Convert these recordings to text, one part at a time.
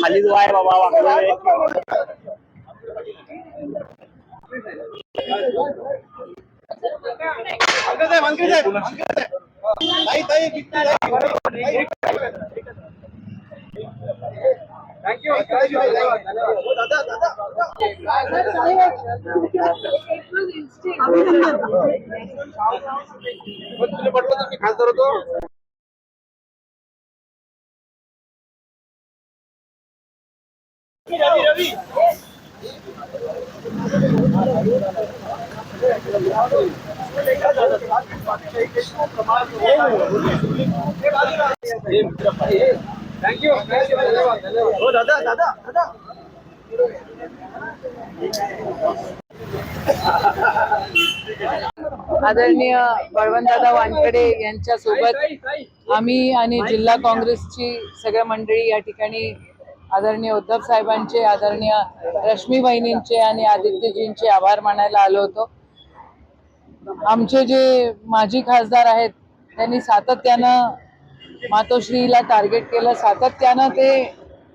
खालीच वाय बाबा वाकडे खासदार होतो. थँक्यू हो दादा दादा दादा आदरणीय बळवंतदादा वानकडे यांच्यासोबत आम्ही आणि जिल्हा काँग्रेसची सगळ्या मंडळी या ठिकाणी आदरणीय उद्धव साहेबांचे आदरणीय रश्मी बहिणींचे आणि आदित्यजींचे आभार मानायला आलो होतो. आमचे जे माजी खासदार आहेत त्यांनी सातत्यानं मातोश्रीला टार्गेट केलं. सातत्यानं ते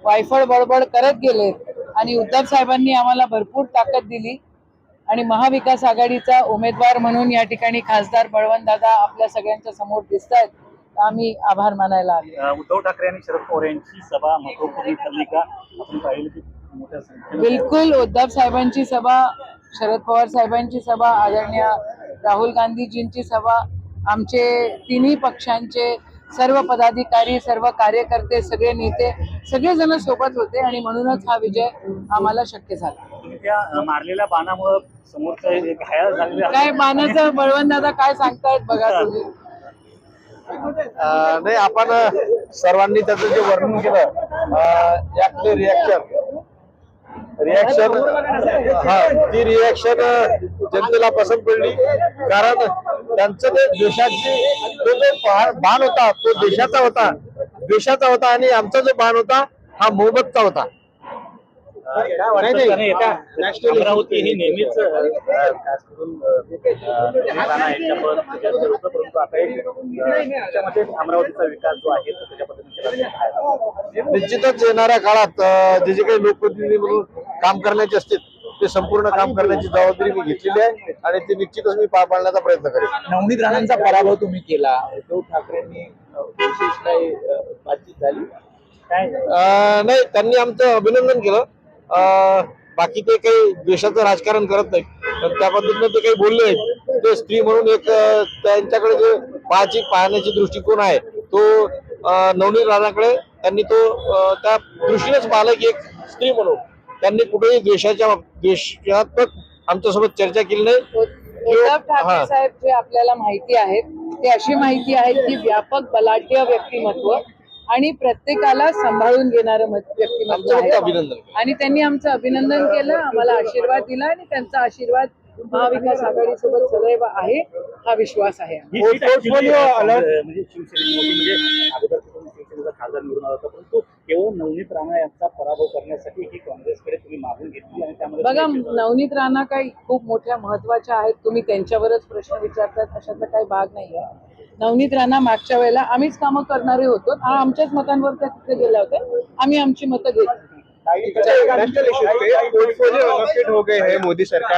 वायफळ बडबड करत गेले आणि उद्धव साहेबांनी आम्हाला भरपूर ताकद दिली. आणि महाविकास आघाडीचा उमेदवार म्हणून या ठिकाणी खासदार बळवंत दादा आपल्या सगळ्यांच्या समोर दिसत आहेत आम्ही आभार मानायला आले. उद्धव ठाकरे आणि शरद पवार यांची सभा महत्त्वपूर्ण ठरली का? आपण पाहिलं की मोठ्या संख्येनं बिलकुल उद्धव साहेबांची सभा शरद पवार साहेबांची सभा आदरणीय राहुल गांधीजींची सभा आमचे तिन्ही पक्षांचे सर्व पदाधिकारी सर्व कार्यकर्ते सगळे नेते सगळेजण सोबत होते आणि म्हणूनच हा विजय आम्हाला शक्य झाला. तुम्ही त्या अं, मारलेल्या बाणामुळे समोरचं एक घायल झालेले काय मानाचं बळवंत दादा काय सांगतायत बघा तुम्ही. नाही आपण सर्वांनी त्याचं जे वर्णन केलं यातले रिॲक्शन रिॲक्शन हा ती रिॲक्शन जनतेला पसंत पडली. कारण त्यांचं ते देशाची तो जो भान बाण होता तो देशाचा होता देशाचा होता आणि आमचा जो बाण होता हा मोबतचा होता काय वाटतं आणि एका अमरावती ही नेहमीच खास करून परंतु आता त्याच्यामध्ये अमरावतीचा विकास जो आहे तो त्याच्या पद्धतीने. निश्चितच येणाऱ्या काळात जे जे काही लोकप्रतिनिधी म्हणून काम करण्याचे असतील ते संपूर्ण काम करण्याची जबाबदारी मी घेतलेली आहे आणि ते निश्चितच मी पार पाडण्याचा प्रयत्न करेन. नवनीत राणांचा पराभव तुम्ही केला. उद्धव ठाकरेंनी विशेष काही बातचीत झाली? नाही त्यांनी आमचं अभिनंदन केलं. बाकी ते काही द्वेषाचं राजकारण करत नाही पण त्या पद्धतीनं ते काही बोलले आहेत ते स्त्री म्हणून एक त्यांच्याकडे जे पाहायची पाहण्याची दृष्टिकोन आहे तो नवनीत राणाकडे त्यांनी तो त्या दृष्टीनेच पाहिलं की एक स्त्री म्हणून. त्यांनी कुठेही द्वेषाच्या द्वेषात्मक आमच्यासोबत चर्चा केली नाही. उद्धव. ठाकरे साहेब जे आपल्याला माहिती आहेत ते अशी माहिती आहे की व्यापक बलाढ्य व्यक्तिमत्व आणि प्रत्येकाला सांभाळून घेणारं मत- व्यक्तिमत्व आहे. आणि त्यांनी आमचं अभिनंदन केलं आम्हाला आशीर्वाद दिला आणि त्यांचा आशीर्वाद महाविकास आघाडी सोबत सदैव आहे हा विश्वास आहे ही म्हणजे म्हणजे अगोदर तुम्ही शिवसेनेचा खासदार निवडून आला होता परंतु केवळ नवनीत राणा यांचा पराभव करण्यासाठी ही काँग्रेसकडे तुम्ही मागून घेतली आणि त्यामध्ये बघा नवनीत राणा काही खूप मोठ्या महत्त्वाच्या आहेत तुम्ही त्यांच्यावरच प्रश्न विचारतात अशातला काही भाग नाही आहे नवनीत राणा मागच्या वेळेला आम्हीच कामं करणारे होतो. हा आमच्याच मतांवर त्या तिथे गेल्या होत्या. आम्ही आमची मतं घेतली. पोर्टफोलियो हो गए हैं मोदी सरकार.